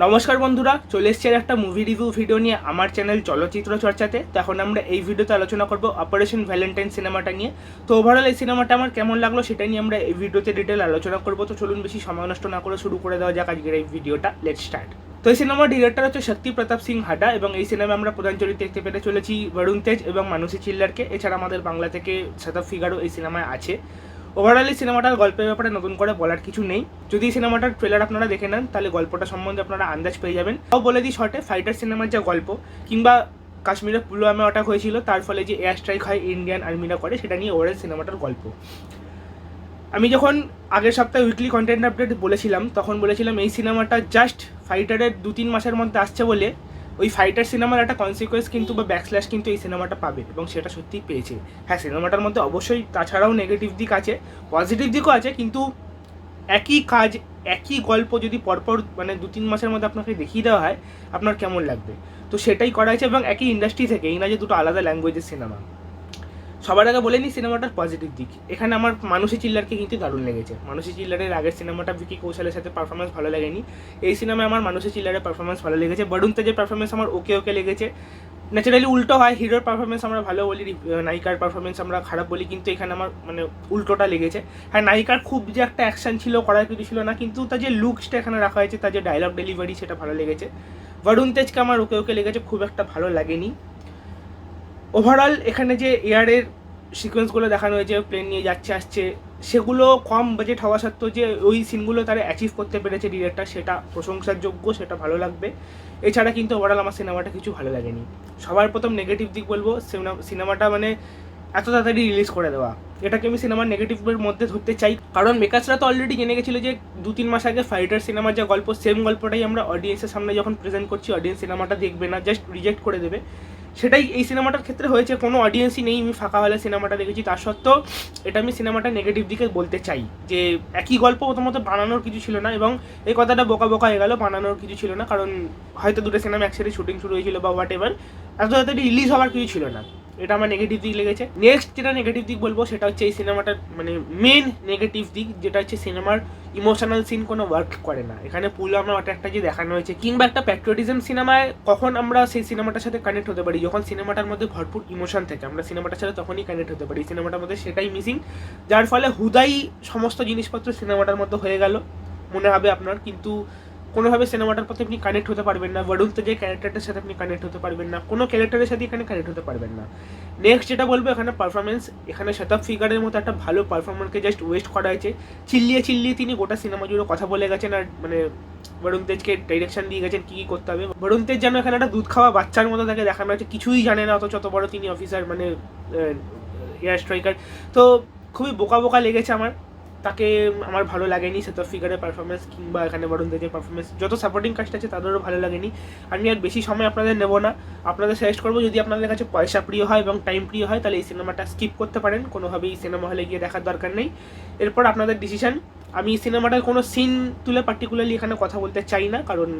নমস্কার বন্ধুরা, চলে এসছে একটা মুভি রিভিউ ভিডিও নিয়ে আমার চ্যানেল চলচ্চিত্র চর্চাতে। তো এখন আমরা এই ভিডিওতে আলোচনা করব অপারেশন ভ্যালেন্টাইন সিনেমাটা নিয়ে। তো ওভারঅল এই সিনেমাটা আমার কেমন লাগল সেটা নিয়ে আমরা এই ভিডিওতে ডিটেল আলোচনা করব। তো চলুন বেশি সময় নষ্ট না করে শুরু করে দেওয়া যাক আজকের এই ভিডিওটা লেট স্টার্ট তো এই সিনেমার ডিরেক্টর হচ্ছে শক্তি প্রতাপ সিং হাডা এবং এই সিনেমায় আমরা প্রধান চরিত্রে দেখতে পেতে চলেছি বরুণ তেজ এবং মানসী চিল্লারকে এছাড়া আমাদের বাংলা থেকে শতাব ফিগারও এই সিনেমায় আছে। ওভারঅল সিনেমাটার গল্পের ব্যাপারে নতুন করে বলার কিছু নেই। যদি সিনেমাটার ট্রেলার আপনারা দেখে নেন, তাহলে গল্পটা সম্বন্ধে আপনারা আন্দাজ পেয়ে যাবেন। তাও বলে দিই শর্টে ফাইটার সিনেমার যে গল্প, কিংবা কাশ্মীরে পুলওয়ামে অ্যাটাক হয়েছিল, তার ফলে যে এয়ার স্ট্রাইক হয় ইন্ডিয়ান আর্মিরা করে, সেটা নিয়ে ওভারঅল সিনেমাটার গল্প। আমি যখন আগের সপ্তাহে উইকলি কন্টেন্ট আপডেট বলেছিলাম, তখন বলেছিলাম এই সিনেমাটা জাস্ট ফাইটারের দু তিন মাসের মধ্যে আসছে বলে ওই ফাইটার সিনেমার একটা কনসিকোয়েন্স কিন্তু বা ব্যাকস্ল্যাশ কিন্তু এই সিনেমাটা পাবে এবং সেটা সত্যিই পেয়েছে। হ্যাঁ সিনেমাটার মধ্যে অবশ্যই তাছাড়াও নেগেটিভ দিক আছে পজিটিভ দিকও আছে, কিন্তু একই কাজ, একই গল্প যদি পরপর মানে দু তিন মাসের মধ্যে আপনাকে দেখিয়ে দেওয়া হয়, আপনার কেমন লাগবে? তো সেটাই করা হয়েছে এবং একই ইন্ডাস্ট্রি থেকে এই না যে দুটো আলাদা ল্যাঙ্গুয়েজের সিনেমা সবার আগে বলে নিই সিনেমাটার পজিটিভ দিক। এখানে আমার মানুষী চিল্লারকে কিন্তু দারুণ লেগেছে। মানুষী চিল্লারের আগের সিনেমাটা ভিকি কৌশলের সাথে পারফরমেন্স ভালো লাগেনি। এই সিনেমায় আমার মানুষী চিল্লারের পারফরমেন্স ভালো লেগেছে। বরুণ তেজের পারফরমেন্স আমার ওকে ওকে লেগেছে। ন্যাচারালি উল্টো হয় হিরোর পারফরমেন্স আমরা ভালো বলি নায়িকার পারফরমেন্স আমরা খারাপ বলি, কিন্তু এখানে আমার মানে উল্টোটা লেগেছে। হ্যাঁ নায়িকার খুব যে একটা অ্যাকশন ছিল, করার কিছু ছিল না, কিন্তু তার যে লুকসটা এখানে রাখা হয়েছে, তার যে ডায়লগ ডেলিভারি সেটা ভালো লেগেছে। বরুণ তেজকে আমার ওকে ওকে লেগেছে, খুব একটা ভালো লাগেনি। ওভারঅল এখানে যে এয়ারের সিকোয়েন্সগুলো দেখানো হয়েছে প্লেন নিয়ে যাচ্ছে, আসছে, সেগুলো কম বাজেট হওয়া সত্ত্বেও যে ওই সিনগুলো তারা অ্যাচিভ করতে পেরেছে ডিরেক্টর সেটা প্রশংসার যোগ্য সেটা ভালো লাগবে। এছাড়া কিন্তু ওভারঅল আমার সিনেমাটা কিছু ভালো লাগেনি। সবার প্রথম নেগেটিভ দিক বলব সিনেমা- সিনেমাটা মানে এত তাড়াতাড়ি রিলিজ করে দেওয়া। এটাকে আমি সিনেমার নেগেটিভের মধ্যে ধরতে চাই। কারণ মেকার্সরা তো অলরেডি জেনে গেছিল যে দু তিন মাস আগে ফাইটার সিনেমার যে গল্প সেম গল্পটাই আমরা অডিয়েন্সের সামনে যখন প্রেজেন্ট করছি অডিয়েন্স সিনেমাটা দেখবে না জাস্ট রিজেক্ট করে দেবে। সেটাই এই সিনেমাটার ক্ষেত্রে হয়েছে। কোনো অডিয়েন্সই নেই, আমি ফাঁকা হলে সিনেমাটা দেখেছি। তা সত্ত্বেও এটা আমি সিনেমাটা নেগেটিভ দিকে বলতে চাই যে, একই গল্প প্রথমত বানানোর কিছু ছিল না এবং এই কথাটা বোকা বোকা হয়ে গেল, বানানোর কিছু ছিল না। কারণ হয়তো দুটো সিনেমা একসাথে শুটিং শুরু হয়েছিল বা হোয়াট এভার এত তাড়াতাড়ি রিলিজ হওয়ার কিছু ছিল না। এটা আমার নেগেটিভ দিক লেগেছে। নেক্সট যেটা নেগেটিভ দিক বলব, সেটা হচ্ছে এই সিনেমাটার মানে মেন নেগেটিভ দিক, যেটা হচ্ছে সিনেমার ইমোশনাল সিন কোনো ওয়ার্ক করে না। এখানে পুলওয়ামা একটা যে দেখানো হয়েছে, কিংবা একটা প্যাট্রিয়টিজম সিনেমায় কখন আমরা সেই সিনেমাটার সাথে কানেক্ট হতে পারি, যখন সিনেমাটার মধ্যে ভরপুর ইমোশন থাকে, আমরা সিনেমাটার সাথে তখনই কানেক্ট হতে পারি। সিনেমাটার মধ্যে সেটাই মিসিং যার ফলে হুদাই সমস্ত জিনিসপত্র সিনেমাটার মধ্যে হয়ে গেল। মনে হবে আপনার, কিন্তু কোনোভাবে সিনেমাটার প্রতি আপনি কানেক্ট হতে পারবেন না বরুণ যে ক্যারেক্টারটার সাথে আপনি কানেক্ট হতে পারবেন না, কোনো ক্যারেক্টারের সাথে এখানে কানেক্ট হতে পারবেন না। নেক্সট যেটা বলব, এখানে পারফরমেন্স এখানে শতাব ফিগারের মতো একটা ভালো পারফরমারকে জাস্ট ওয়েস্ট করা হয়েছে। চিল্লিয়ে চিল্লিয়ে তিনি গোটা সিনেমা জুড়ে কথা বলে গেছেন আর মানে বরুণ তেজকে ডাইরেকশন দিয়ে গেছেন কী কী করতে হবে। বরুণ তেজ যেন এখানে একটা দুধ খাওয়া বাচ্চার মতো তাকে দেখানো হয়েছে, কিছুই জানে না অথচ অত বড় তিনি অফিসার মানে এয়ার স্ট্রাইকার তো খুবই বোকা বোকা লেগেছে আমার। তাকে আমার ভালো লাগেনি সেতর ফিগারের পারফরমেন্স কিংবা এখানে বরুণ তেজের পারফরমেন্স যত সাপোর্টিং কাস্ট আছে তাদেরও ভালো লাগেনি। আমি আর বেশি সময় আপনাদের নেব না। আপনাদের সাজেস্ট করব, যদি আপনাদের কাছে পয়সা প্রিয় হয় এবং টাইম প্রিয় হয়, তাহলে এই সিনেমাটা স্কিপ করতে পারেন। কোনোভাবেই সিনেমা হলে গিয়ে দেখার দরকার নেই। এরপর আপনাদের ডিসিশন আমি সিনেমাটার কোনো সিন তুলে পার্টিকুলারলি এখানে কথা বলতে চাই না, কারণ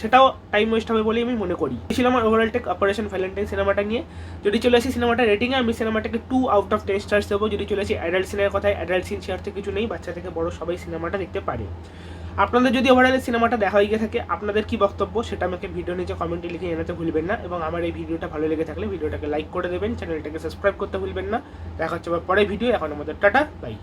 সেটাও টাইম ওয়েস্ট হবে বলেই আমি মনে করি। ছিল আমার ওভারঅল টেক অপারেশন ভ্যালেন্টাইন সিনেমাটা নিয়ে। যদি চলে আসি সিনেমাটা রেটিংয়ে আমি সিনেমাটাকে two out of ten stars দেবো। যদি চলে আসি অ্যাডাল্ট সিনের কথায় অ্যাডাল্ট সিন শেয়ার থেকে কিছু নেই, বাচ্চা থেকে বড় সবাই সিনেমাটা দেখতে পারে। আপনাদের যদি ওভারঅল সিনেমাটা দেখা হয়ে গিয়ে থাকে, আপনাদের কি বক্তব্য? সেটা আমাকে ভিডিও নিচে কমেন্টে লিখে জানাতে ভুলবেন না। এবং আমার এই ভিডিওটা ভালো লেগে থাকলে ভিডিওটাকে লাইক করে দেবেন। চ্যানেলটাকে সাবস্ক্রাইব করতে ভুলবেন না। দেখা হচ্ছে পরে ভিডিও এখন আমাদের টাটা বাই